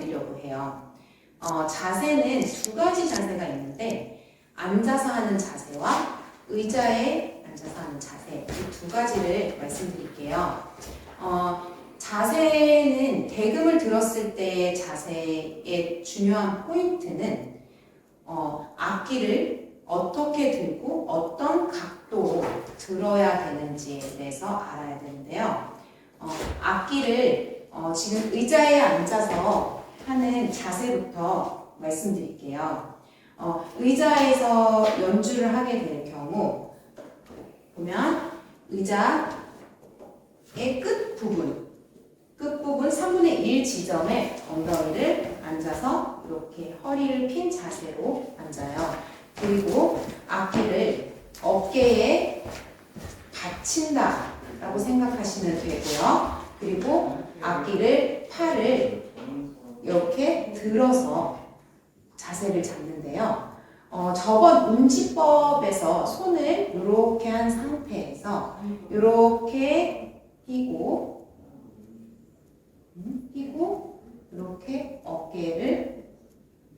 드리려고 해요. 어, 자세는 두 가지 자세가 있는데 앉아서 하는 자세와 의자에 앉아서 하는 자세 이 두 가지를 말씀드릴게요. 어, 자세는 대금을 들었을 때의 자세의 중요한 포인트는 어, 악기를 어떻게 들고 어떤 각도로 들어야 되는지에 대해서 알아야 되는데요. 어, 악기를 어, 지금 의자에 앉아서 하는 자세부터 말씀드릴게요. 어, 의자에서 연주를 하게 될 경우 보면 의자의 끝 부분, 끝 부분 3분의 1 지점에 엉덩이를 앉아서 이렇게 허리를 핀 자세로 앉아요. 그리고 악기를 어깨에 받친다라고 생각하시면 되고요. 그리고 악기를 팔을 이렇게 들어서 자세를 잡는데요. 어, 저번 운치법에서 손을 이렇게 한 상태에서 이렇게 휘고 음, 휘고 이렇게 어깨를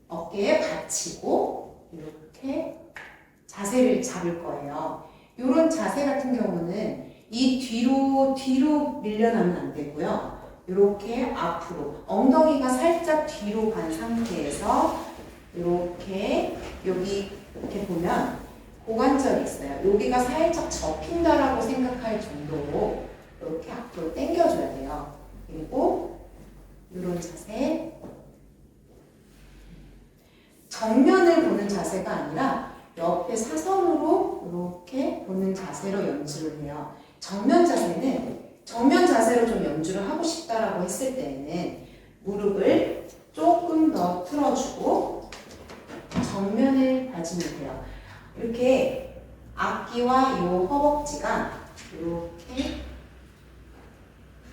어깨에 받치고 이렇게 자세를 잡을 거예요. 이런 자세 같은 경우는 이 뒤로 뒤로 밀려나면 안 되고요. 이렇게 앞으로 엉덩이가 살짝 뒤로 간 상태에서 이렇게 여기 이렇게 보면 고관절이 있어요. 여기가 살짝 접힌다라고 생각할 정도로 이렇게 앞으로 당겨줘야 돼요. 그리고 이런 자세 정면을 보는 자세가 아니라 옆에 사선으로 이렇게 보는 자세로 연주를 해요. 정면 자세는 정면 자세로 좀 연주를 하고 싶다라고 했을 때는 무릎을 조금 더 틀어주고 정면을 봐주면 돼요. 이렇게 악기와 요 허벅지가 이렇게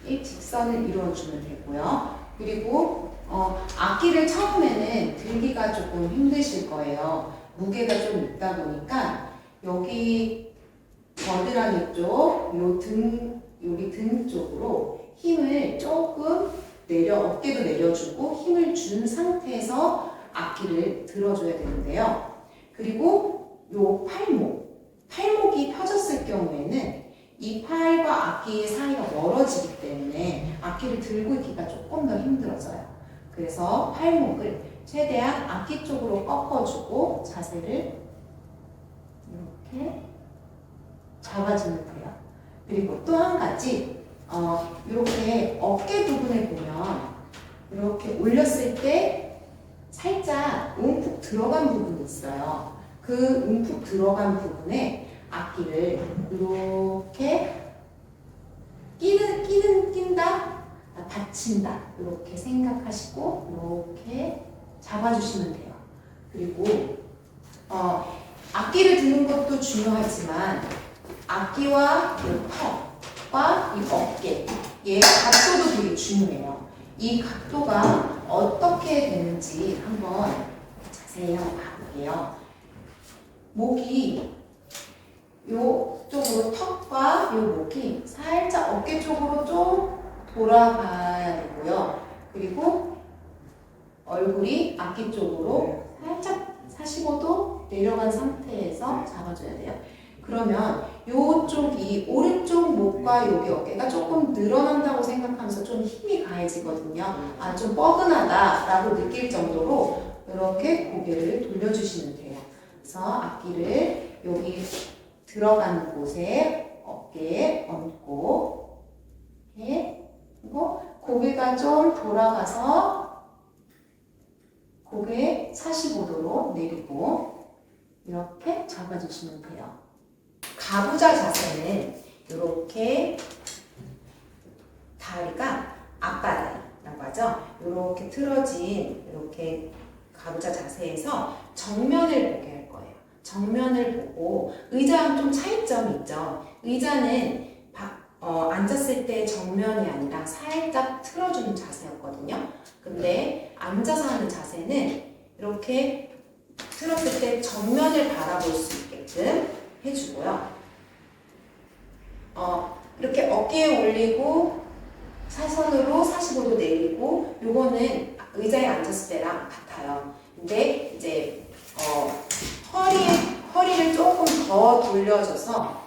일직선을 이루어주면 되고요. 그리고 어, 악기를 처음에는 들기가 조금 힘드실 거예요. 무게가 좀 있다 보니까 여기 겨드랑이 쪽, 요 등, 여기 등 쪽으로 힘을 조금 내려, 어깨도 내려주고 힘을 준 상태에서 악기를 들어줘야 되는데요. 그리고 요 팔목, 팔목이 펴졌을 경우에는 이 팔과 악기의 사이가 멀어지기 때문에 악기를 들고 있기가 조금 더 힘들어져요. 그래서 팔목을 최대한 악기 쪽으로 꺾어주고 자세를 이렇게 잡아주면 돼요. 그리고 또 한 가지, 어, 이렇게 어깨 부분에 보면 이렇게 올렸을 때 살짝 움푹 들어간 부분이 있어요. 그 움푹 들어간 부분에 악기를 이렇게 끼는, 끼는, 낀다? 아, 받친다. 이렇게 생각하시고, 이렇게 잡아주시면 돼요. 그리고, 어, 악기를 드는 것도 중요하지만, 악기와 이 턱과 이 어깨, 얘 각도도 되게 중요해요. 이 각도가 어떻게 되는지 한번 자세히 한번 봐볼게요. 목이 요쪽으로 턱과 요 목이 살짝 어깨 쪽으로 좀 돌아가야 되고요. 그리고 얼굴이 악기 쪽으로 살짝 45도 내려간 상태에서 잡아줘야 돼요. 그러면 요쪽이 오른쪽 목과 여기 어깨가 조금 늘어난다고 생각하면서 좀 힘이 가해지거든요. 아, 좀 뻐근하다라고 느낄 정도로 이렇게 고개를 돌려주시면 돼요. 그래서 악기를 여기 들어가는 곳에 어깨에 얹고 이렇게 그리고 고개가 좀 돌아가서 고개 45도로 내리고 이렇게 잡아주시면 돼요. 가부좌 자세는 이렇게 다리가 앞바다라고 하죠. 이렇게 틀어진 이렇게 가부좌 자세에서 정면을 보게 할 거예요. 정면을 보고 의자랑 좀 차이점이 있죠. 의자는 바- 어, 앉았을 때 정면이 아니라 살짝 틀어주는 자세였거든요. 근데 앉아서 하는 자세는 이렇게 틀었을 때 정면을 바라볼 수 있게끔 해주고요. 어, 이렇게 어깨에 올리고 사선으로 45도 내리고 요거는 의자에 앉았을 때랑 같아요. 근데 이제 어, 허리에 허리를 조금 더 돌려줘서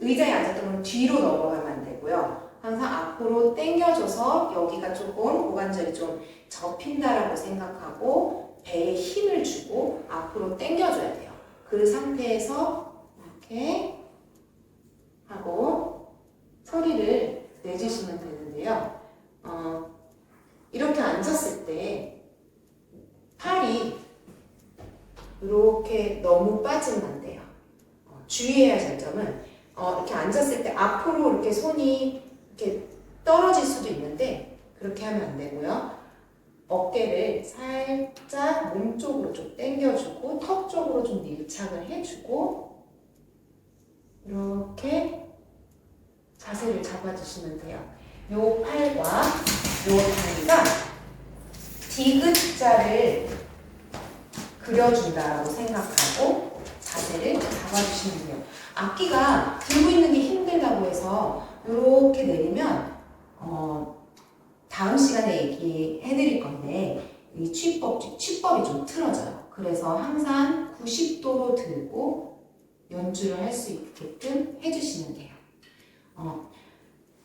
의자에 앉았던 뒤로 넘어가면 안 되고요. 항상 앞으로 당겨줘서 여기가 조금 고관절이 좀 접힌다라고 생각하고 배에 힘을 주고 앞으로 당겨줘야 돼요. 그 상태에서 이렇게 하고 소리를 내주시면 되는데요. 어, 이렇게 앉았을 때 팔이 이렇게 너무 빠지면 안 돼요. 어, 주의해야 할 점은 어, 이렇게 앉았을 때 앞으로 이렇게 손이 이렇게 떨어질 수도 있는데 그렇게 하면 안 되고요. 어깨를 살짝 몸 쪽으로 좀 당겨주고 턱 쪽으로 좀 밀착을 해주고 이렇게 자세를 잡아주시면 돼요. 요 팔과 요 다리가 디귿자를 그려준다라고 생각하고 자세를 잡아주시면 돼요. 악기가 들고 있는 게 힘들다고 해서 이렇게 내리면 어, 다음 시간에 얘기해 드릴 건데 이 취법, 취법이 좀 틀어져요. 그래서 항상 90도로 들고 연주를 할 수 있게끔 해주시면 돼요. 어,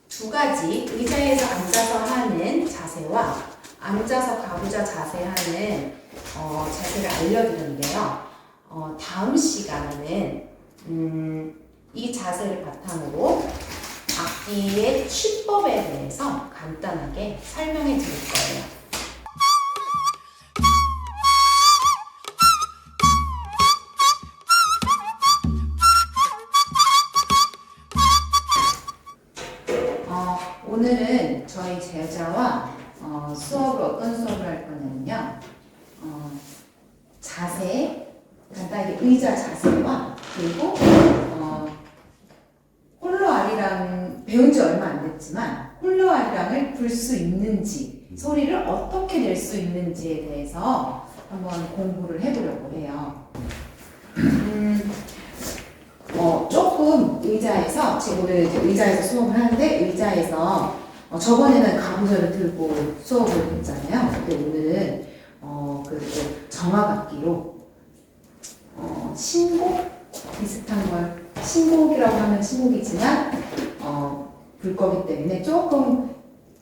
두 가지 의자에서 앉아서 하는 자세와 앉아서 가부좌 자세 하는 어, 자세를 알려드렸는데요. 어, 다음 시간에는 음, 이 자세를 바탕으로 악기의 취법에 대해서 간단하게 설명해 드릴 거예요. 배운 지 얼마 안 됐지만 홀로 아리랑을 불 수 있는지 소리를 어떻게 낼 수 있는지에 대해서 한번 공부를 해보려고 해요. 음, 어, 조금 의자에서 지금 오늘 이제 의자에서 수업을 하는데 의자에서 어, 저번에는 가부좌를 들고 수업을 했잖아요. 근데 오늘은 어, 그또 정화각기로 어, 신곡 비슷한 걸 신곡이라고 하면 신곡이지만 어, 불 거기 때문에 조금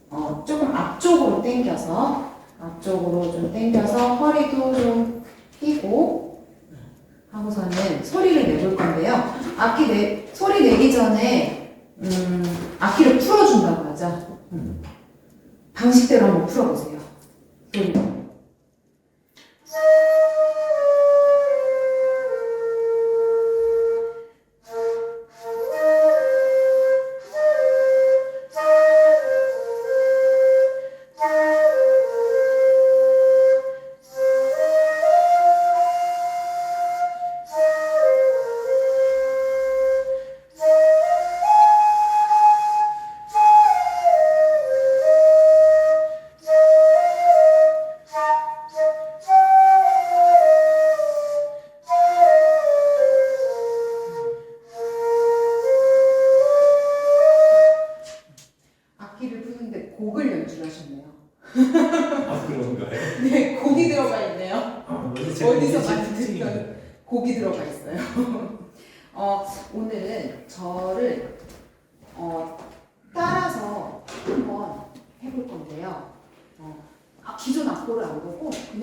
어, 조금 앞쪽으로 당겨서 앞쪽으로 좀 당겨서 허리도 좀 펴고 하고서는 소리를 내볼 건데요. 악기 내 소리 내기 전에 음, 악기를 풀어준다고 하죠. 음. 방식대로 한번 풀어보세요. 소리.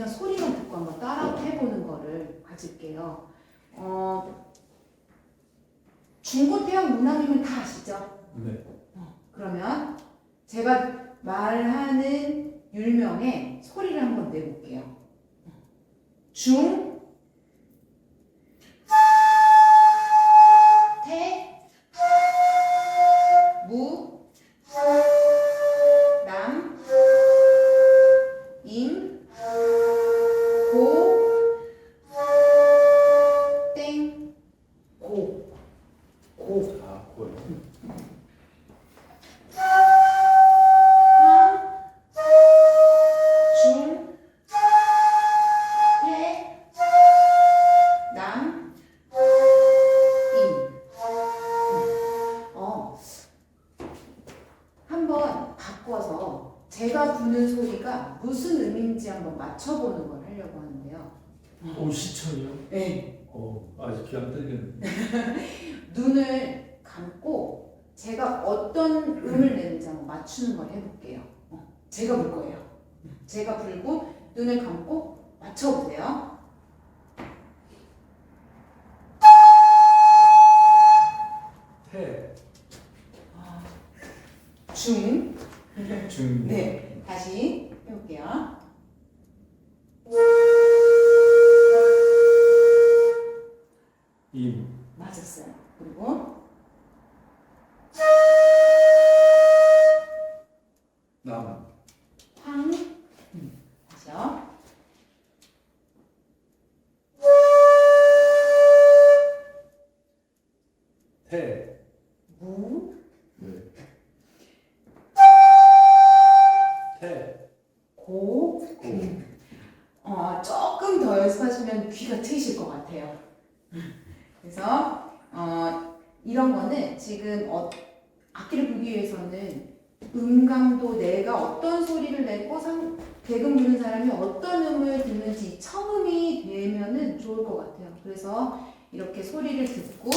그냥 소리만 듣고 한번 따라 해보는 거를 가질게요. 어, 중고태양 문학이면 다 아시죠? 네. 그러면 제가 말하는 율명의 소리를 한번 내볼게요. 중, 네. 어 아직 귀안 들리겠네. 눈을 감고 제가 어떤 음을 내는지 한번 맞추는 걸 해볼게요. 어, 제가 불 거예요. 제가 불고 눈을 감고 맞춰보세요. 태, 중. 중, 네. 다시 해볼게요. 임, 맞았어요. 그리고 사람이 어떤 음을 듣는지 청음이 되면은 좋을 것 같아요. 그래서 이렇게 소리를 듣고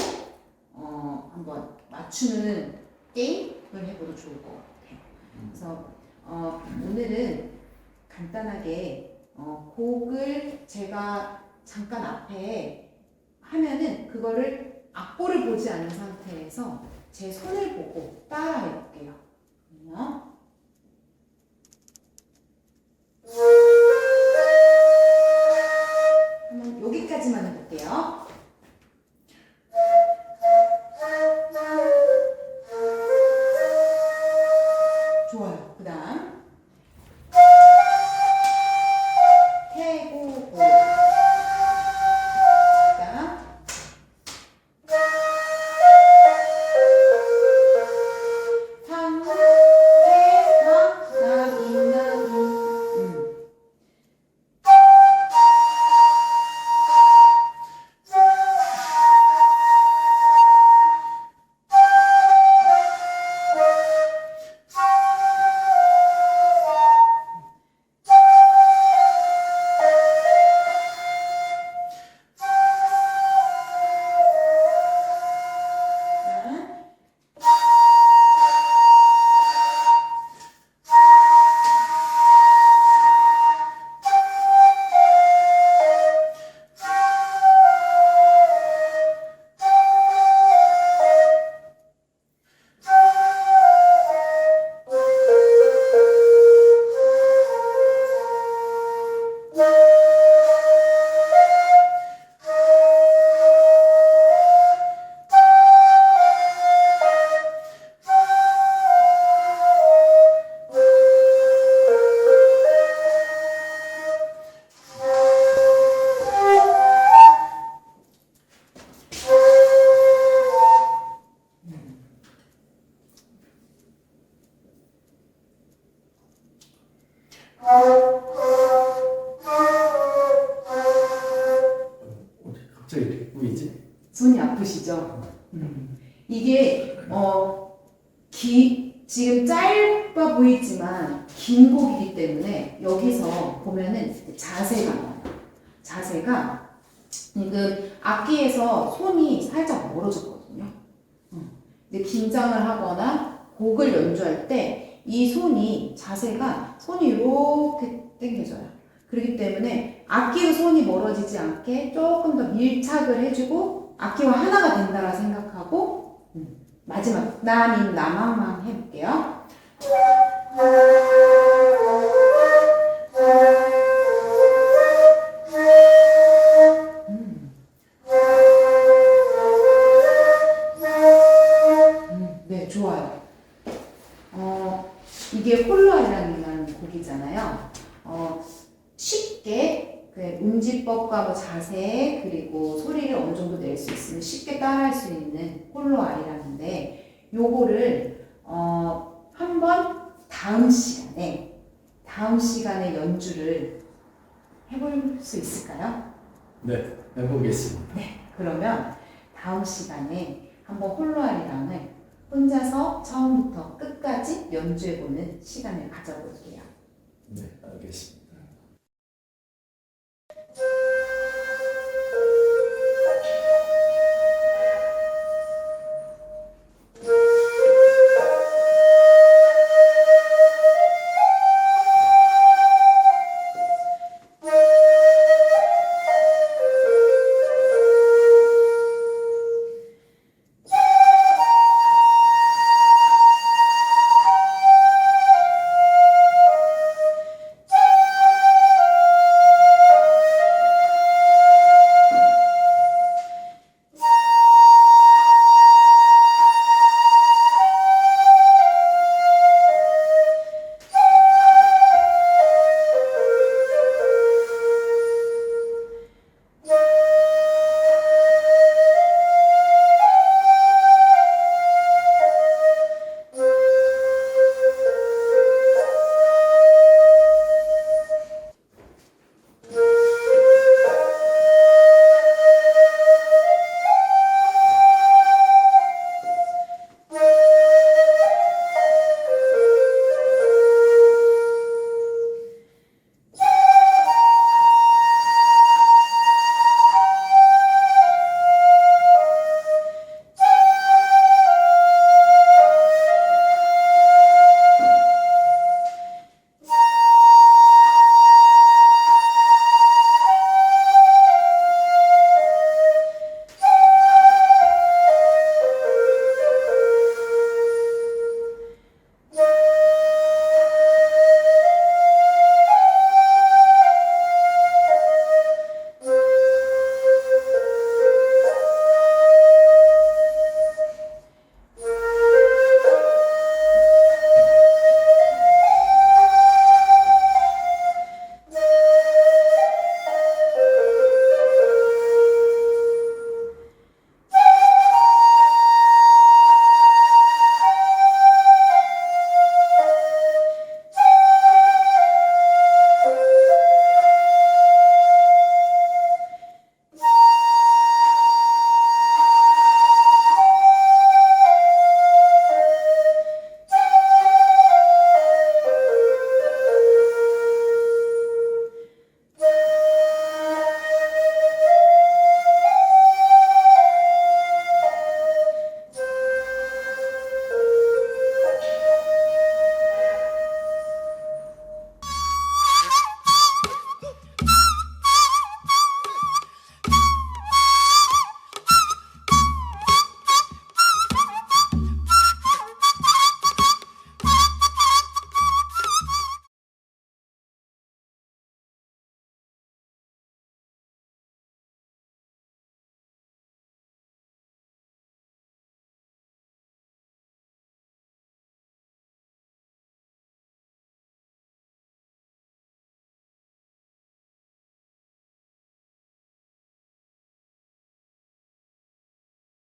어, 한번 맞추는 게임을 해봐도 좋을 것 같아요. 그래서 어, 오늘은 간단하게 어, 곡을 제가 잠깐 앞에 하면은 그거를 악보를 보지 않은 상태에서 제 손을 보고 따라 해 볼게요. 그러면 한번 여기까지만 해볼게요. 이게 어, 기, 지금 짧아 보이지만 긴 곡이기 때문에 여기서 보면은 자세가 나와요. 자세가 지금 악기에서 손이 살짝 멀어졌거든요. 음. 근데 긴장을 하거나 곡을 연주할 때 이 손이 자세가 손이 이렇게 당겨져요. 그렇기 때문에 악기로 손이 멀어지지 않게 조금 더 밀착을 해주고 악기와 하나가 된다라 생각하고 음, 마지막 남인 남항만 해볼게요. 해보겠습니다. 그러면 다음 시간에 한번 홀로 아리랑을 혼자서 처음부터 끝까지 연주해보는 시간을 가져볼게요. 네, 알겠습니다.